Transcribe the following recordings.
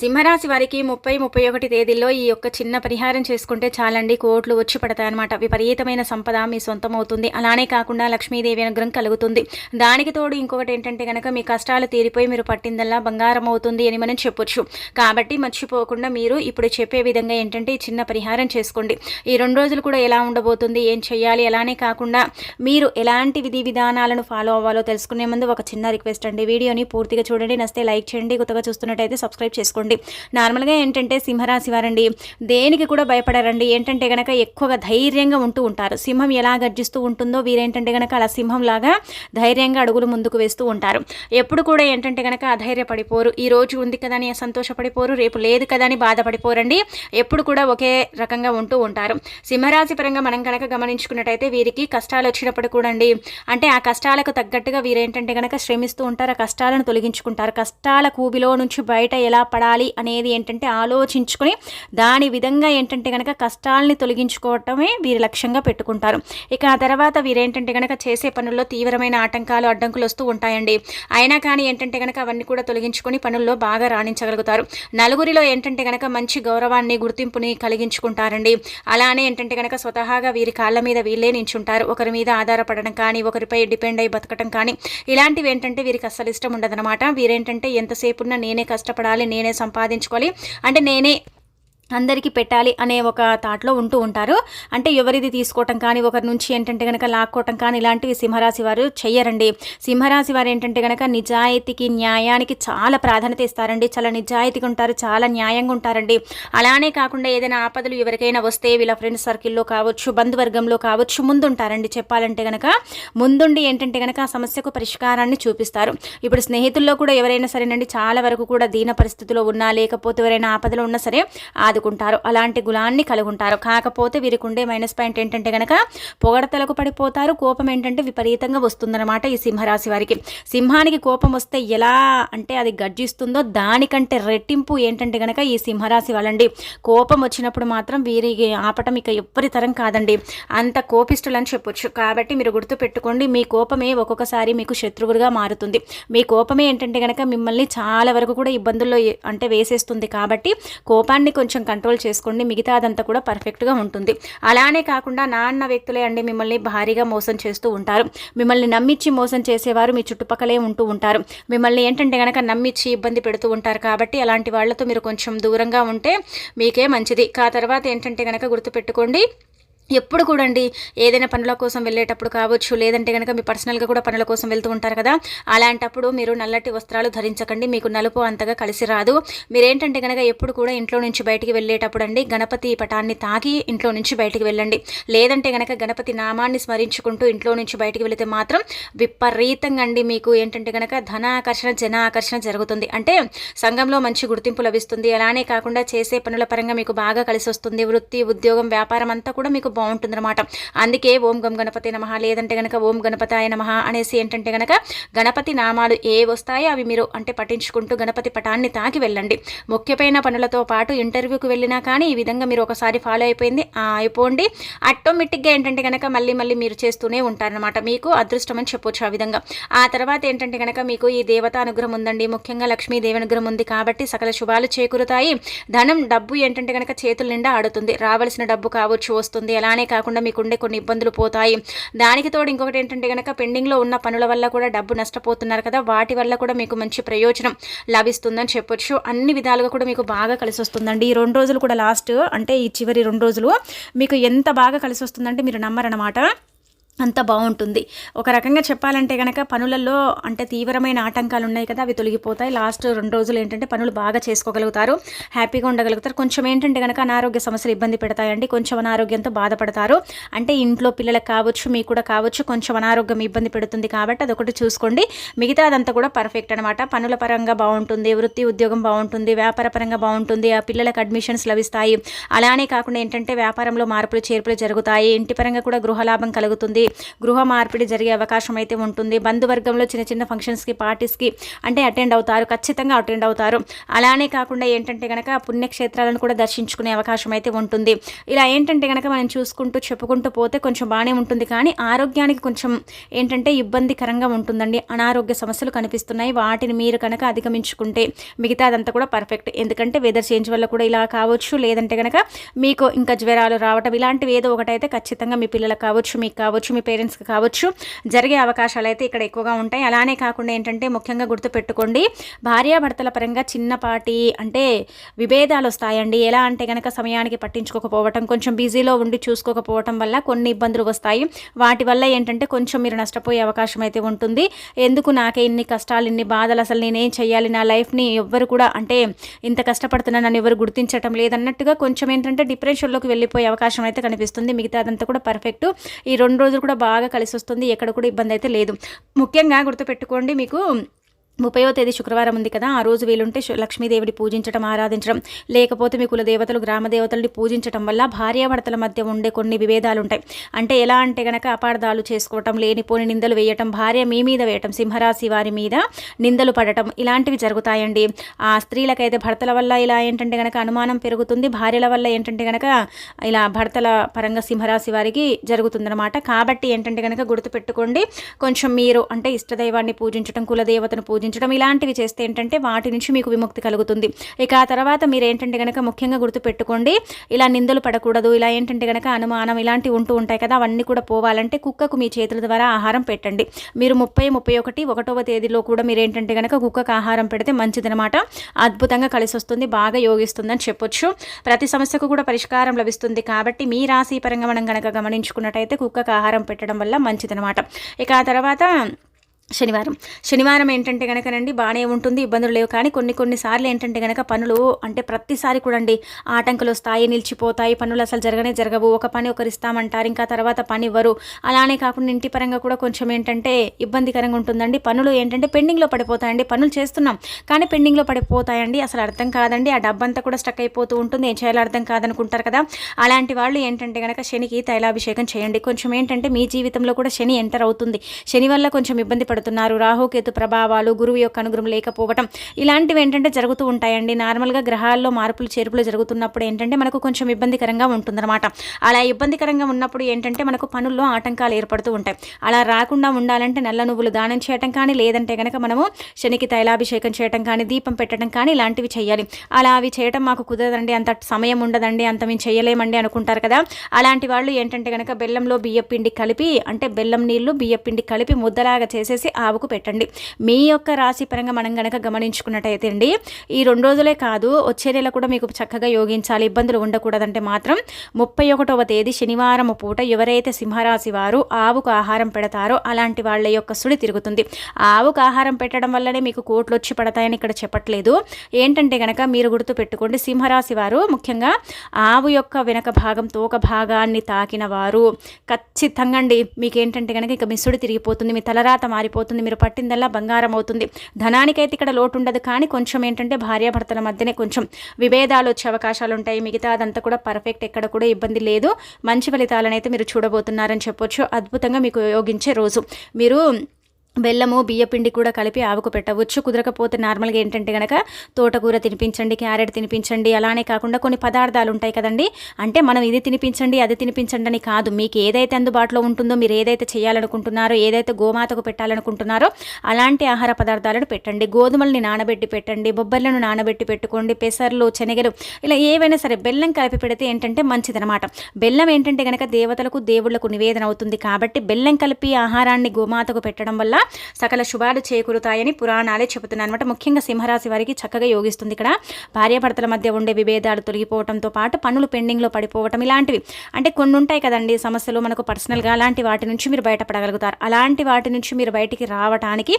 సింహరాశి వారికి ముప్పై ముప్పై ఒకటి తేదీల్లో ఈ యొక్క చిన్న పరిహారం చేసుకుంటే చాలండి. కోట్లు వచ్చి పడతాయన్నమాట. విపరీతమైన సంపద మీ సొంతం అవుతుంది అలానే కాకుండా లక్ష్మీదేవి అనుగ్రహం కలుగుతుంది. దానికి తోడు ఇంకొకటి ఏంటంటే కనుక మీ కష్టాలు తీరిపోయి మీరు పట్టిందల్లా బంగారం అవుతుంది అని మనం చెప్పొచ్చు. కాబట్టి మర్చిపోకుండా మీరు ఇప్పుడు చెప్పే విధంగా ఏంటంటే ఈ చిన్న పరిహారం చేసుకోండి. ఈ రెండు రోజులు కూడా ఎలా ఉండబోతుంది ఏం చేయాలి అలానే కాకుండా మీరు ఎలాంటి విధి విధానాలను ఫాలో అవ్వాలో తెలుసుకునే ముందు ఒక చిన్న రిక్వెస్ట్ అండి. వీడియోని పూర్తిగా చూడండి. నస్తే లైక్ చేయండి. కొత్తగా చూస్తున్నట్టయితే సబ్స్క్రైబ్ చేసుకోండి. నార్మల్గా ఏంటంటే సింహరాశి వారండి దేనికి కూడా భయపడారండి. ఏంటంటే గనక ఎక్కువగా ధైర్యంగా ఉంటూ ఉంటారు. సింహం ఎలా గర్జిస్తూ ఉంటుందో వీరేంటంటే గనక అలా సింహం లాగా ధైర్యంగా అడుగులు ముందుకు వేస్తూ ఉంటారు. ఎప్పుడు కూడా ఏంటంటే గనక అధైర్యపడిపోరు. ఈ రోజు ఉంది కదా అని సంతోషపడిపోరు రేపు లేదు కదా అని బాధపడిపోరండి. ఎప్పుడు కూడా ఒకే రకంగా ఉంటూ ఉంటారు. సింహరాశి పరంగా మనం కనుక గమనించుకున్నట్టయితే వీరికి కష్టాలు వచ్చినప్పుడు కూడా అండి అంటే ఆ కష్టాలకు తగ్గట్టుగా వీరేంటంటే గనక శ్రమిస్తూ ఉంటారు. ఆ కష్టాలను తొలగించుకుంటారు. కష్టాల కూబిలో నుంచి బయట ఎలా పడాలి అనేది ఏంటంటే ఆలోచించుకొని దాని విధంగా ఏంటంటే కనుక కష్టాలని తొలగించుకోవటమే వీరి లక్ష్యంగా పెట్టుకుంటారు. ఇక ఆ తర్వాత వీరేంటంటే కనుక చేసే పనుల్లో తీవ్రమైన ఆటంకాలు అడ్డంకులు వస్తూ ఉంటాయండి. అయినా కానీ ఏంటంటే కనుక అవన్నీ కూడా తొలగించుకొని పనుల్లో బాగా రాణించగలుగుతారు. నలుగురిలో ఏంటంటే కనుక మంచి గౌరవాన్ని గుర్తింపుని కలిగించుకుంటారండి. అలానే ఏంటంటే కనుక స్వతహాగా వీరి కాళ్ళ మీద వీళ్ళే నించుంటారు. ఒకరి మీద ఆధారపడడం కానీ ఒకరిపై డిపెండ్ అయి బతకడం కానీ ఇలాంటివి ఏంటంటే వీరికి అస్సలు ఇష్టం ఉండదన్నమాట. వీరేంటంటే ఎంతసేపున్నా నేనే కష్టపడాలి నేనే సంపాదించుకోవాలి. అంటే నేనే అందరికీ పెట్టాలి అనే ఒక థాట్లో ఉంటూ ఉంటారు. అంటే ఎవరిది తీసుకోవటం కానీ ఒకరి నుంచి ఏంటంటే కనుక లాక్కోవటం కానీ ఇలాంటివి సింహరాశి వారు చెయ్యరండి. సింహరాశి వారు ఏంటంటే కనుక నిజాయితీకి న్యాయానికి చాలా ప్రాధాన్యత ఇస్తారండి. చాలా నిజాయితీగా ఉంటారు చాలా న్యాయంగా ఉంటారండి. అలానే కాకుండా ఏదైనా ఆపదలు ఎవరికైనా వస్తే వీళ్ళ ఫ్రెండ్స్ సర్కిల్లో కావచ్చు బంధువర్గంలో కావచ్చు ముందుంటారండి చెప్పాలంటే కనుక ముందుండి ఏంటంటే కనుక ఆ సమస్యకు పరిష్కారాన్ని చూపిస్తారు. ఇప్పుడు స్నేహితుల్లో కూడా ఎవరైనా సరేనండి చాలా వరకు కూడా దీన పరిస్థితిలో ఉన్నా లేకపోతే ఎవరైనా ఆపదలో ఉన్నా సరే ఆదుకుంటారు. అలాంటి గులాన్ని కలుగుంటారు. కాకపోతే వీరికి ఉండే మైనస్ పాయింట్ ఏంటంటే కనుక పొగడతలకు పడిపోతారు. కోపం ఏంటంటే విపరీతంగా వస్తుందన్నమాట ఈ సింహరాశి వారికి. సింహానికి కోపం వస్తే ఎలా అంటే అది గర్జిస్తుందో దానికంటే రెట్టింపు ఏంటంటే కనుక ఈ సింహరాశి వాళ్ళండి. కోపం వచ్చినప్పుడు మాత్రం వీరికి ఆపటం ఇక ఎవ్వరి తరం కాదండి. అంత కోపిస్తులు అని చెప్పొచ్చు. కాబట్టి మీరు గుర్తుపెట్టుకోండి మీ కోపమే ఒక్కొక్కసారి మీకు శత్రువులుగా మారుతుంది. మీ కోపమే ఏంటంటే కనుక మిమ్మల్ని చాలా వరకు కూడా ఇబ్బందుల్లో అంటే వేసేస్తుంది. కాబట్టి కోపాన్ని కొంచెం కంట్రోల్ చేసుకోండి. మిగతాదంతా కూడా పర్ఫెక్ట్గా ఉంటుంది. అలానే కాకుండా నాన్న వ్యక్తులే అండి మిమ్మల్ని భారీగా మోసం చేస్తూ ఉంటారు. మిమ్మల్ని నమ్మించి మోసం చేసేవారు మీ చుట్టుపక్కలే ఉంటూ ఉంటారు. మిమ్మల్ని ఏంటంటే కనుక నమ్మించి ఇబ్బంది పెడుతూ ఉంటారు కాబట్టి అలాంటి వాళ్ళతో మీరు కొంచెం దూరంగా ఉంటే మీకే మంచిది. ఆ తర్వాత ఏంటంటే కనుక గుర్తుపెట్టుకోండి ఎప్పుడు కూడా అండి ఏదైనా పనుల కోసం వెళ్ళేటప్పుడు కావచ్చు లేదంటే కనుక మీ పర్సనల్గా కూడా పనుల కోసం వెళ్తూ ఉంటారు కదా అలాంటప్పుడు మీరు నల్లటి వస్త్రాలు ధరించకండి మీకు నలుపు అంతగా కలిసి రాదు. మీరేంటంటే కనుక ఎప్పుడు కూడా ఇంట్లో నుంచి బయటికి వెళ్ళేటప్పుడు అండి గణపతి పటాన్ని తాకి ఇంట్లో నుంచి బయటికి వెళ్ళండి. లేదంటే కనుక గణపతి నామాన్ని స్మరించుకుంటూ ఇంట్లో నుంచి బయటికి వెళితే మాత్రం విపరీతంగా అండి మీకు ఏంటంటే కనుక ధన ఆకర్షణ జన ఆకర్షణ జరుగుతుంది. అంటే సంఘంలో మంచి గుర్తింపు లభిస్తుంది. అలానే కాకుండా చేసే పనుల పరంగా మీకు బాగా కలిసి వస్తుంది వృత్తి ఉద్యోగం వ్యాపారం అంతా కూడా మీకు బాగుంటుంది అనమాట అందుకే ఓం గం గణపతి నమః లేదంటే గనక ఓం గణపతాయ నమః అనేసి ఏంటంటే గనక గణపతి నామాలు ఏ వస్తాయో అవి మీరు అంటే పఠించుకుంటూ గణపతి పటాన్ని తాకి వెళ్ళండి. ముఖ్యమైన పనులతో పాటు ఇంటర్వ్యూకి వెళ్ళినా కానీ ఈ విధంగా మీరు ఒకసారి ఫాలో అయిపోయింది అయిపోండి. ఆటోమేటిక్గా ఏంటంటే గనక మళ్ళీ మళ్ళీ మీరు చేస్తూనే ఉంటారనమాట మీకు అదృష్టం అని చెప్పొచ్చు ఆ విధంగా. ఆ తర్వాత ఏంటంటే గనక మీకు ఈ దేవతా అనుగ్రహం ఉందండి. ముఖ్యంగా లక్ష్మీదేవి అనుగ్రహం ఉంది కాబట్టి సకల శుభాలు చేకూరుతాయి. ధనం డబ్బు ఏంటంటే గనక చేతుల నిండా ఆడుతుంది. రావాల్సిన డబ్బు కావచ్చు వస్తుంది అలానే కాకుండా మీకు ఉండే కొన్ని ఇబ్బందులు పోతాయి. దానికి తోడు ఇంకొకటి ఏంటంటే కనుక పెండింగ్లో ఉన్న పనుల వల్ల కూడా డబ్బు నష్టపోతున్నారు కదా వాటి వల్ల కూడా మీకు మంచి ప్రయోజనం లభిస్తుందని చెప్పొచ్చు. అన్ని విధాలుగా కూడా మీకు బాగా కలిసి వస్తుందండి ఈ రెండు రోజులు కూడా లాస్ట్ అంటే ఈ చివరి రెండు రోజులు మీకు ఎంత బాగా కలిసి వస్తుందంటే మీరు నమ్మరనమాట అంత బాగుంటుంది. ఒక రకంగా చెప్పాలంటే కనుక పనులలో అంటే తీవ్రమైన ఆటంకాలు ఉన్నాయి కదా అవి తొలగిపోతాయి. లాస్ట్ రెండు రోజులు ఏంటంటే పనులు బాగా చేసుకోగలుగుతారు. హ్యాపీగా ఉండగలుగుతారు. కొంచెం ఏంటంటే కనుక అనారోగ్య సమస్యలు ఇబ్బంది పెడతాయండి. కొంచెం అనారోగ్యంతో బాధపడతారు. అంటే ఇంట్లో పిల్లలకు కావచ్చు మీకు కూడా కావచ్చు కొంచెం అనారోగ్యం ఇబ్బంది పెడుతుంది కాబట్టి అదొకటి చూసుకోండి. మిగతా అదంతా కూడా పర్ఫెక్ట్ అనమాట పనుల పరంగా బాగుంటుంది వృత్తి ఉద్యోగం బాగుంటుంది వ్యాపార పరంగా బాగుంటుంది ఆ పిల్లలకు అడ్మిషన్స్ లభిస్తాయి. అలానే కాకుండా ఏంటంటే వ్యాపారంలో మార్పులు చేర్పులు జరుగుతాయి. ఇంటి పరంగా కూడా గృహలాభం కలుగుతుంది. గృహ మార్పిడి జరిగే అవకాశం అయితే ఉంటుంది. బంధువర్గంలో చిన్న చిన్న ఫంక్షన్స్కి పార్టీస్కి అంటే అటెండ్ అవుతారు. ఖచ్చితంగా అటెండ్ అవుతారు. అలానే కాకుండా ఏంటంటే కనుక పుణ్యక్షేత్రాలను కూడా దర్శించుకునే అవకాశం అయితే ఉంటుంది. ఇలా ఏంటంటే కనుక మనం చూసుకుంటూ చెప్పుకుంటూ పోతే కొంచెం బాగానే ఉంటుంది. కానీ ఆరోగ్యానికి కొంచెం ఏంటంటే ఇబ్బందికరంగా ఉంటుందండి. అనారోగ్య సమస్యలు కనిపిస్తున్నాయి. వాటిని మీరు కనుక అధిగమించుకుంటే మిగతా అదంతా కూడా పర్ఫెక్ట్ ఎందుకంటే వెదర్ చేంజ్ వల్ల కూడా ఇలా కావచ్చు. లేదంటే కనుక మీకు ఇంకా జ్వరాలు రావటం ఇలాంటివి ఏదో ఒకటైతే ఖచ్చితంగా మీ పిల్లలకు కావచ్చు మీకు కావచ్చు మీ పేరెంట్స్కి కావచ్చు. జరిగే అవకాశాలు అయితే ఇక్కడ ఎక్కువగా ఉంటాయి. అలానే కాకుండా ఏంటంటే ముఖ్యంగా గుర్తుపెట్టుకోండి భార్యాభర్తల పరంగా చిన్నపాటి అంటే విభేదాలు వస్తాయండి. ఎలా అంటే కనుక సమయానికి పట్టించుకోకపోవటం కొంచెం బిజీలో ఉండి చూసుకోకపోవటం వల్ల కొన్ని ఇబ్బందులు వస్తాయి. వాటి వల్ల ఏంటంటే కొంచెం మీరు నష్టపోయే అవకాశం అయితే ఉంటుంది. ఎందుకు నాకే ఇన్ని కష్టాలు ఇన్ని బాధలు అసలు నేనేం చేయాలి నా లైఫ్ని ఎవ్వరు కూడా అంటే ఇంత కష్టపడుతున్నా నన్ను ఎవరు గుర్తించటం లేదన్నట్టుగా కొంచెం ఏంటంటే డిప్రెషన్లోకి వెళ్ళిపోయే అవకాశం అయితే కనిపిస్తుంది. మిగతా అదంతా కూడా పర్ఫెక్ట్. ఈ రెండు రోజులు కూడా బాగా కలిసి వస్తుంది ఎక్కడ కూడా ఇబ్బంది అయితే లేదు. ముఖ్యంగా గుర్తుపెట్టుకోండి మీకు ముప్పయో తేదీ శుక్రవారం ఉంది కదా ఆ రోజు వీలుంటే లక్ష్మీదేవిని పూజించడం ఆరాధించడం లేకపోతే మీ కుల దేవతలు పూజించడం వల్ల భార్యాభర్తల మధ్య ఉండే కొన్ని విభేదాలు ఉంటాయి అంటే ఎలా అంటే గనక అపార్థాలు చేసుకోవటం లేనిపోని నిందలు వేయటం భార్య మీ మీద వేయటం సింహరాశి వారి మీద నిందలు పడటం ఇలాంటివి జరుగుతాయండి. ఆ స్త్రీలకైతే భర్తల వల్ల ఇలా ఏంటంటే గనక అనుమానం పెరుగుతుంది భార్యల వల్ల ఏంటంటే గనక ఇలా భర్తల పరంగా సింహరాశి వారికి జరుగుతుందన్నమాట. కాబట్టి ఏంటంటే గనక గుర్తుపెట్టుకోండి కొంచెం మీరు అంటే ఇష్టదైవాన్ని పూజించడం కులదేవతను పూజించడం పూజించడం ఇలాంటివి చేస్తే ఏంటంటే వాటి నుంచి మీకు విముక్తి కలుగుతుంది. ఇక ఆ తర్వాత మీరు ఏంటంటే కనుక ముఖ్యంగా గుర్తుపెట్టుకోండి ఇలా నిందలు పడకూడదు ఇలా ఏంటంటే కనుక అనుమానం ఇలాంటివి ఉంటూ ఉంటాయి కదా అవన్నీ కూడా పోవాలంటే కుక్కకు మీ చేతుల ద్వారా ఆహారం పెట్టండి. మీరు ముప్పై ముప్పై ఒకటి ఒకటవ తేదీలో కూడా మీరు ఏంటంటే కనుక కుక్కకు ఆహారం పెడితే మంచిదనమాట అద్భుతంగా కలిసి వస్తుంది బాగా యోగిస్తుందని చెప్పొచ్చు. ప్రతి సమస్యకు కూడా పరిష్కారం లభిస్తుంది కాబట్టి మీ రాశి పరంగా మనం కనుక గమనించుకున్నట్టయితే కుక్కకు ఆహారం పెట్టడం వల్ల మంచిదనమాట ఇక ఆ తర్వాత శనివారం. శనివారం ఏంటంటే కనుకనండి బాగానే ఉంటుంది ఇబ్బందులు లేవు. కానీ కొన్ని కొన్నిసార్లు ఏంటంటే కనుక పనులు అంటే ప్రతిసారి కూడా అండి ఆటంకులు వస్తాయి నిలిచిపోతాయి పనులు అసలు జరగనే జరగవు. ఒక పని ఒకరిస్తామంటారు ఇంకా తర్వాత పని ఇవ్వరు. అలానే కాకుండా ఇంటి పరంగా కూడా కొంచెం ఏంటంటే ఇబ్బందికరంగా ఉంటుందండి. పనులు ఏంటంటే పెండింగ్లో పడిపోతాయండి. పనులు చేస్తున్నాం కానీ పెండింగ్లో పడిపోతాయండి. అసలు అర్థం కాదండి. ఆ డబ్బంతా కూడా స్టక్ అయిపోతూ ఉంటుంది. ఏం చేయాలో అర్థం కాదనుకుంటారు కదా. అలాంటి వాళ్ళు ఏంటంటే కనుక శనికి తైలాభిషేకం చేయండి. కొంచెం ఏంటంటే మీ జీవితంలో కూడా శని ఎంటర్ అవుతుంది. శని వల్ల కొంచెం ఇబ్బంది బాధపడుతున్నారు. రాహుకేతు ప్రభావాలు గురువు యొక్క అనుగ్రహం లేకపోవటం ఇలాంటివి ఏంటంటే జరుగుతూ ఉంటాయండి. నార్మల్గా గ్రహాల్లో మార్పులు చేర్పులు జరుగుతున్నప్పుడు ఏంటంటే మనకు కొంచెం ఇబ్బందికరంగా ఉంటుందన్నమాట. అలా ఇబ్బందికరంగా ఉన్నప్పుడు ఏంటంటే మనకు పనుల్లో ఆటంకాలు ఏర్పడుతూ ఉంటాయి. అలా రాకుండా ఉండాలంటే నల్ల నువ్వులు దానం చేయటం కానీ లేదంటే కనుక మనము శనికి తైలాభిషేకం చేయటం కానీ దీపం పెట్టడం కానీ ఇలాంటివి చేయాలి. అలా అవి చేయటం మాకు కుదరదండి. అంత సమయం ఉండదండి. అంత మేము చేయలేమండి అనుకుంటారు కదా. అలాంటి వాళ్ళు ఏంటంటే కనుక బెల్లంలో బియ్యపిండి కలిపి అంటే బెల్లం నీళ్ళు బియ్యపిండి కలిపి ముద్దలాగా చేసేసి చేసి ఆవుకు పెట్టండి. మీ యొక్క రాశి పరంగా మనం గనక గమనించుకున్నట్టయితే అండి ఈ రెండు రోజులే కాదు వచ్చే నెల కూడా మీకు చక్కగా యోగించాలి ఇబ్బందులు ఉండకూడదంటే మాత్రం ముప్పై ఒకటవ తేదీ శనివారం పూట ఎవరైతే సింహరాశి వారు ఆవుకు ఆహారం పెడతారో అలాంటి వాళ్ళ యొక్క సుడి తిరుగుతుంది. ఆవుకు ఆహారం పెట్టడం వల్లనే మీకు కోట్లు వచ్చి పడతాయని ఇక్కడ చెప్పట్లేదు. ఏంటంటే గనక మీరు గుర్తు పెట్టుకోండి సింహరాశి వారు ముఖ్యంగా ఆవు యొక్క వెనక భాగం తోక భాగాన్ని తాకిన వారు ఖచ్చితంగా అండి మీకేంటంటే కనుక ఇక మిస్సుడు తిరిగిపోతుంది మీ తలరాత మారిపోతుంది అయిపోతుంది మీరు పట్టిందల్లా బంగారం అవుతుంది. ధనానికైతే ఇక్కడ లోటు ఉండదు కానీ కొంచెం ఏంటంటే భార్యాభర్తల మధ్యనే కొంచెం విభేదాలు వచ్చే అవకాశాలు ఉంటాయి. మిగతా అదంతా కూడా పర్ఫెక్ట్ ఎక్కడ కూడా ఇబ్బంది లేదు. మంచి ఫలితాలను అయితే మీరు చూడబోతున్నారని చెప్పొచ్చు. అద్భుతంగా మీకు ఉపయోగించే రోజు. మీరు బెల్లము బియ్యపిండి కూడా కలిపి ఆవుకు పెట్టవచ్చు. కుదరకపోతే నార్మల్గా ఏంటంటే కనుక తోటకూర తినిపించండి క్యారెట్ తినిపించండి అలానే కాకుండా కొన్ని పదార్థాలు ఉంటాయి కదండి. అంటే మనం ఇది తినిపించండి అది తినిపించండి అని కాదు. మీకు ఏదైతే అందుబాటులో ఉంటుందో మీరు ఏదైతే చేయాలనుకుంటున్నారో ఏదైతే గోమాతకు పెట్టాలనుకుంటున్నారో అలాంటి ఆహార పదార్థాలను పెట్టండి. గోధుమల్ని నానబెట్టి పెట్టండి బొబ్బర్లను నానబెట్టి పెట్టుకోండి పెసర్లు శనగలు ఇలా ఏవైనా సరే బెల్లం కలిపి పెడితే ఏంటంటే మంచిదనమాట బెల్లం ఏంటంటే కనుక దేవతలకు దేవుళ్ళకు నివేదన అవుతుంది కాబట్టి బెల్లం కలిపి ఆహారాన్ని గోమాతకు పెట్టడం వల్ల సకల శుభాలు చేకూరుతాయని పురాణాలే చెబుతున్నాయి అనమాట ముఖ్యంగా సింహరాశి వారికి చక్కగా యోగిస్తుంది ఇక్కడ. భార్యాభర్తల మధ్య ఉండే విభేదాలు తొలగిపోవడంతో పాటు పనులు పెండింగ్లో పడిపోవటం ఇలాంటివి. అంటే కొన్ని ఉంటాయి కదండి సమస్యలు మనకు పర్సనల్గా అలాంటి వాటి నుంచి మీరు బయటపడగలుగుతారు. అలాంటి వాటి నుంచి మీరు బయటికి రావడానికి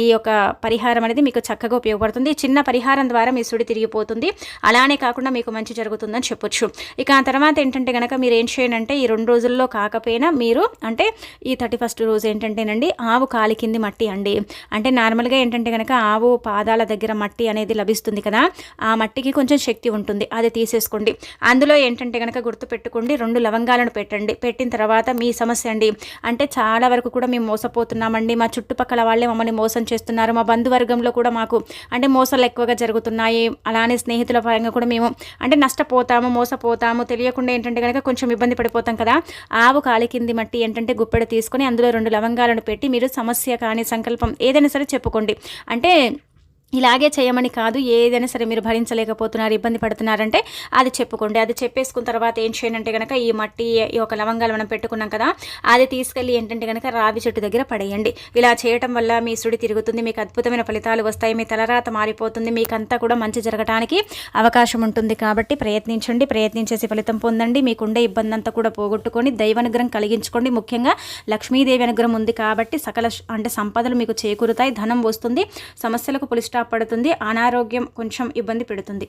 ఈ యొక్క పరిహారం అనేది మీకు చక్కగా ఉపయోగపడుతుంది. చిన్న పరిహారం ద్వారా మీ సుడి తిరిగిపోతుంది. అలానే కాకుండా మీకు మంచి జరుగుతుందని చెప్పొచ్చు. ఇక ఆ తర్వాత ఏంటంటే కనుక మీరు ఏం చేయండి అంటే ఈ రెండు రోజుల్లో కాకపోయినా మీరు అంటే ఈ థర్టీ ఫస్ట్ రోజు ఏంటంటేనండి ఆవు కాలికి కింది మట్టి అండి. అంటే నార్మల్గా ఏంటంటే కనుక ఆవు పాదాల దగ్గర మట్టి అనేది లభిస్తుంది కదా ఆ మట్టికి కొంచెం శక్తి ఉంటుంది అది తీసేసుకోండి. అందులో ఏంటంటే కనుక గుర్తు పెట్టుకోండి రెండు లవంగాలను పెట్టండి. పెట్టిన తర్వాత మీ సమస్య అండి అంటే చాలా వరకు కూడా మేము మోసపోతున్నామండి. మా చుట్టుపక్కల వాళ్ళే మమ్మల్ని మోసం చేస్తున్నారు. మా బంధువర్గంలో కూడా మాకు అంటే మోసాలు ఎక్కువగా జరుగుతున్నాయి. అలానే స్నేహితుల పరంగా కూడా మేము అంటే నష్టపోతాము మోసపోతాము. తెలియకుండా ఏంటంటే కనుక కొంచెం ఇబ్బంది పడిపోతాం కదా. ఆవు కాలి కింది మట్టి ఏంటంటే గుప్పెడ తీసుకొని అందులో రెండు లవంగాలను పెట్టి మీరు సమస్య కానీ సంకల్పం ఏదైనా సరే చెప్పుకోండి. అంటే ఇలాగే చేయమని కాదు ఏదైనా సరే మీరు భరించలేకపోతున్నారు ఇబ్బంది పడుతున్నారంటే అది చెప్పుకోండి. అది చెప్పేసుకున్న తర్వాత ఏం చేయనంటే కనుక ఈ మట్టి ఈ ఒక లవంగాలు మనం పెట్టుకున్నాం కదా అది తీసుకెళ్ళి ఏంటంటే కనుక రావి చెట్టు దగ్గర పడేయండి. ఇలా చేయటం వల్ల మీ సుడి తిరుగుతుంది మీకు అద్భుతమైన ఫలితాలు వస్తాయి మీ తలరాత మారిపోతుంది మీకంతా కూడా మంచి జరగడానికి అవకాశం ఉంటుంది. కాబట్టి ప్రయత్నించండి ప్రయత్నించేసి ఫలితం పొందండి. మీకుండే ఇబ్బంది అంతా కూడా పోగొట్టుకొని దైవానుగ్రహం కలిగించుకోండి. ముఖ్యంగా లక్ష్మీదేవి అనుగ్రహం ఉంది కాబట్టి సకల అంటే సంపదలు మీకు చేకూరుతాయి ధనం వస్తుంది. సమస్యలకు పులిస్టా కష్టపడుతుంది అనారోగ్యం కొంచెం ఇబ్బంది పెడుతుంది.